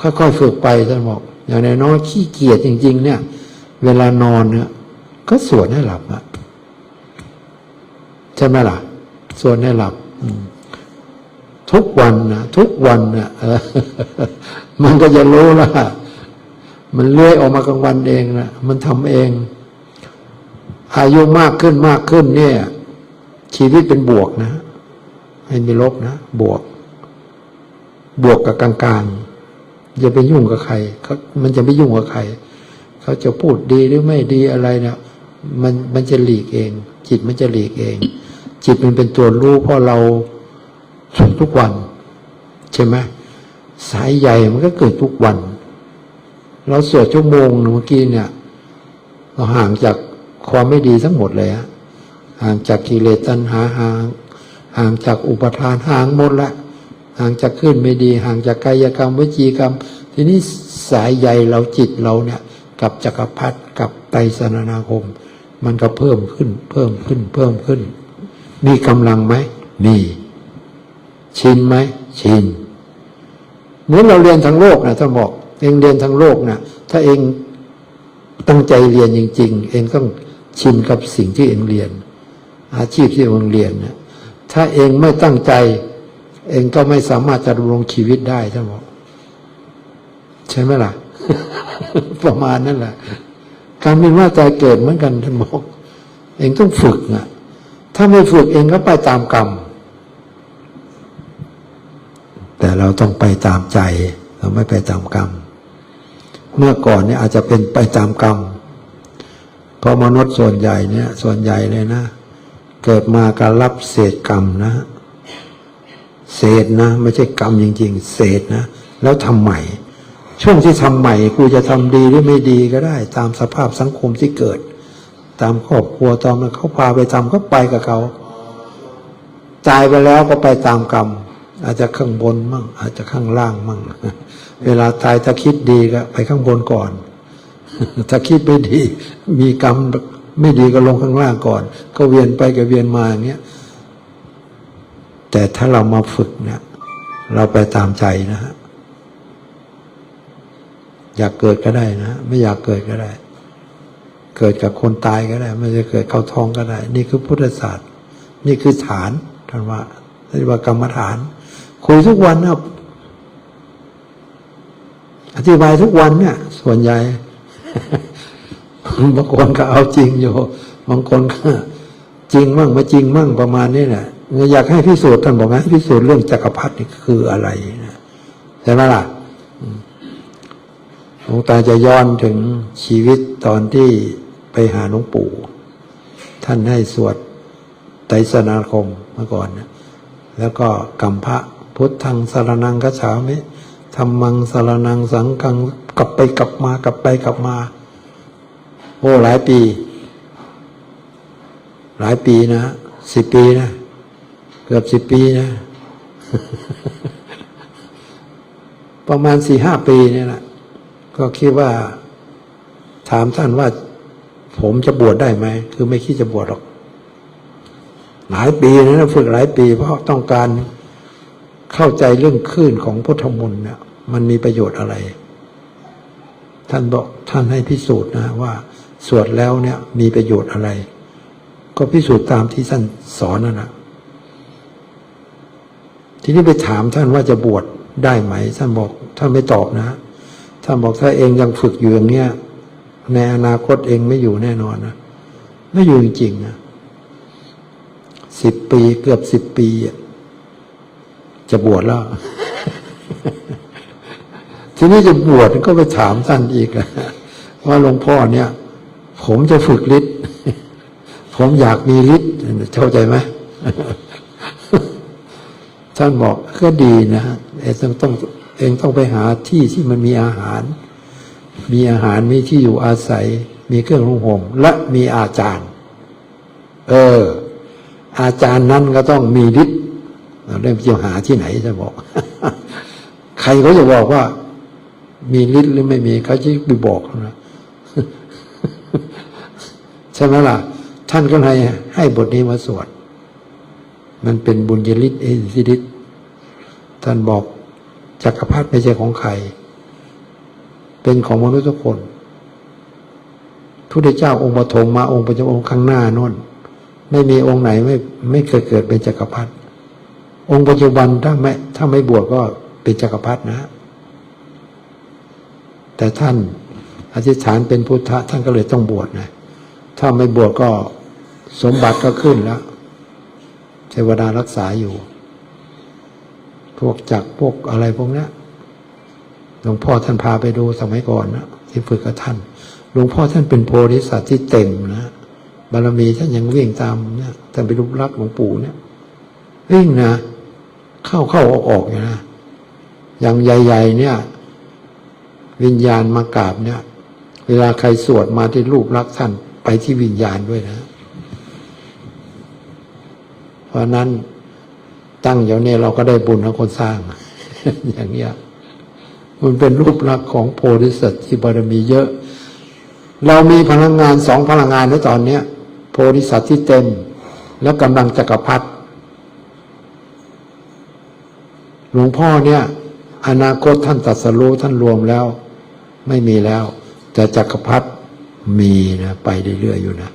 ค่อยๆฝึกไปท่านบอกอย่างน้อยขี้เกียจจริง ๆ เนี่ย เวลานอนเนี่ยก็สวดให้หลับอะใช่ไหมล่ะสวดให้หลับทุกวันนะทุกวันนะมันก็จะรู้ละมันเลื้อยออกมากลางวันเองนะมันทำเอง อายุมากขึ้นมากขึ้น เนี่ย ชีวิตเป็นบวกนะไม่มีลบนะ บวก บวกกับกลางๆ อย่าไปยุ่งกับใครเขามันจะไม่ยุ่งกับใคร เขาจะพูดดีหรือไม่ดีอะไรเนี่ยมันมันจะหลีกเอง จิตมันจะหลีกเอง จิตมันเป็นตัวรู้เพราะเราทุกทุกวันใช่ไหมสายใหญ่มันก็เกิดทุกวัน เราสวดชั่วโมงหนึ่งเมื่อกี้เนี่ย เราห่างจากความไม่ดีทั้งหมดเลยฮะห่างจากกิเลสตัณหาห่าง ห่างจากอุปทานห่างหมดละ ห่างจากขึ้นไม่ดี ห่างจากกายกรรมวิจีกรรม ทีนี้สายใยเราจิตเราเนี่ยกับจักรพรรดิกับไตรสนานาคม มันก็เพิ่มขึ้น เพิ่มขึ้น เพิ่มขึ้น มีกำลังไหมมีชินไหมชินเหมือนเราเรียนทั้งโลกนะท่านบอกเองเรียนทั้งโลกนะถ้าเองตั้งใจเรียนจริง ๆ เองต้องชินกับสิ่งที่เองเรียน อาชีพที่เองเรียนนะถ้าเองไม่ตั้งใจ เองก็ไม่สามารถจะดำรงชีวิตได้ท่านบอกใช่ไหมล่ะ ประมาณนั่นแหละการเป็นว่าใจเกิดเหมือนกันท่านบอกเองต้องฝึกนะถ้าไม่ฝึกเองก็ไปตามกรรม แต่เราต้องไปตามใจ เราไม่ไปตามกรรม เมื่อก่อนเนี่ยอาจจะเป็นไปตามกรรม เพราะมนุษย์ส่วนใหญ่เนี่ย ส่วนใหญ่เลยนะ เกิดมาการรับเศษกรรมนะ เศษนะ ไม่ใช่กรรมจริง ๆ เศษนะ แล้วทำใหม่ ช่วงที่ทำใหม่กูจะทำดีหรือไม่ดีก็ได้ ตามสภาพสังคมที่เกิด ตามครอบครัวตอนมันเขาพาไปทำก็ไปกับเขาตายไปแล้วก็ไปตามกรรม อาจจะข้างบนมั่ง อาจจะข้างล่างมั่ง เวลาตายถ้าคิดดีก็ไปข้างบนก่อน ถ้าคิดไม่ดี มีกรรมไม่ดีก็ลงข้างล่างก่อน ก็เวียนไปกับเวียนมาอย่างเงี้ย แต่ถ้าเรามาฝึกเนี่ยเราไปตามใจนะฮะอยากเกิดก็ได้นะ ไม่อยากเกิดก็ได้ เกิดกับคนตายก็ได้ ไม่จะเกิดเข้าท้องก็ได้ นี่คือพุทธศาสตร์ นี่คือฐานท่านว่าเรียกว่ากรรมฐาน คุยทุกวันนะอธิบายทุกวันเนี่ย ส่วนใหญ่บางคนก็เอาจริงอยู่บางคนก็จริงมั่งไม่จริงมั่งประมาณนี้แหละ อยากให้พิสูจน์ท่านบอกให้พิสูจน์เรื่องจักรพรรดินี่คืออะไรใช่ไหมล่ะหลวงตาจะย้อนถึงชีวิตตอนที่ไปหาหลวงปู่ ท่านให้สวดไตรสนาคมเมื่อก่อนนะแล้วก็กัมพระพุทธังสารนังกัจฉามิธรรมังสารนังสังฆังกลับไปกลับมากลับไปกลับมา โอ้หลายปี หลายปีนะสิบปีนะ กือบสิบปีนะ ประมาณสี่ห้าปีเนี่ยแหละก็คิดว่า ถามท่านว่า ผมจะบวชได้ไหม คือไม่คิดจะบวชหรอก หลายปีนะฝึกหลายปี เพราะต้องการเข้าใจเรื่องคลื่นของพุทธมนต์เนี่ยมันมีประโยชน์อะไร ท่านบอกท่านให้พิสูจน์นะว่า สวดแล้วเนี่ยมีประโยชน์อะไร ก็พิสูจน์ตามที่ท่านสอนนั่นนะ ทีนี้ไปถามท่านว่าจะบวชได้ไหม ท่านบอกท่านไม่ตอบนะ ท่านบอกถ้าเองยังฝึกอยู่อย่างเนี้ยในอนาคตเองไม่อยู่แน่นอนนะไม่อยู่จริงๆนะสิบปีเกือบสิบปีจะบวชแล้ว ทีนี้จะบวชก็ไปถามท่านอีกว่าหลวงพ่อเนี่ย ผมจะฝึกฤทธิ์ผมอยากมีฤทธิ์เข้าใจไหม ท่านบอกก็ดีนะเองต้องต้องเองต้องไปหาที่ที่มันมีอาหาร มีอาหารมีที่อยู่อาศัย มีเครื่องนุ่งห่มและมีอาจารย์ เออ อาจารย์นั้นก็ต้องมีฤทธิ์เราเริ่มจะหาที่ไหนจะบอก ใครเขาจะบอกว่า มีฤทธิ์หรือไม่มีเขาจะไปบอกนะใช่ไหมล่ะ ท่านก็ให้ให้บทนี้มาสวดมันเป็นบุญยฤทธิ์เอสิฤทธิ์ ท่านบอกจักรพรรดิไม่ใช่ของใคร เป็นของมนุษย์ทุกคนทุตเจ้าองค์ปฐมมาองค์ปัจจุบันข้างหน้านู่นไม่มีองค์ไหนไม่ไม่เคยเกิดเป็นจักรพรรดิองค์ปัจจุบันถ้าไม่ถ้าไม่บวชก็เป็นจักรพรรดินะ แต่ท่านอธิษฐานเป็นพุทธะท่านก็เลยต้องบวชนะ ถ้าไม่บวชก็สมบัติก็ขึ้นแล้วเทวดารักษาอยู่ พวกจักพวกอะไรพวกนี้หลวงพ่อท่านพาไปดูสมัยก่อนนะที่ฝึกกับท่าน หลวงพ่อท่านเป็นโพธิสัตว์ที่เต็มนะบารมีท่านยังวิ่งตามเนี่ยท่านไปรูปรักหลวงปู่เนี่ยวิ่งนะเข้าเข้าออกออกอยู่นะอย่างใหญ่ ๆ เนี่ย วิญญาณมากราบเนี่ย เวลาใครสวดมาที่รูปรักท่านไปที่วิญญาณด้วยนะ เพราะนั้น ตั้งอย่างนี้เราก็ได้บุญแล้วคนสร้าง อย่างเงี้ยมันเป็นรูปลักษณ์ของโพธิสัตว์ที่บารมีเยอะ เรามีพลังงานสองพลังงานในตอนเนี้ย โพธิสัตว์ที่เต็ม แล้วกำลังจักรพรรดิหลวงพ่อเนี่ย อนาคตท่านตรัสรู้ท่านรวมแล้ว ไม่มีแล้ว แต่จักรพรรดิมีนะ ไปเรื่อยๆอยู่นะ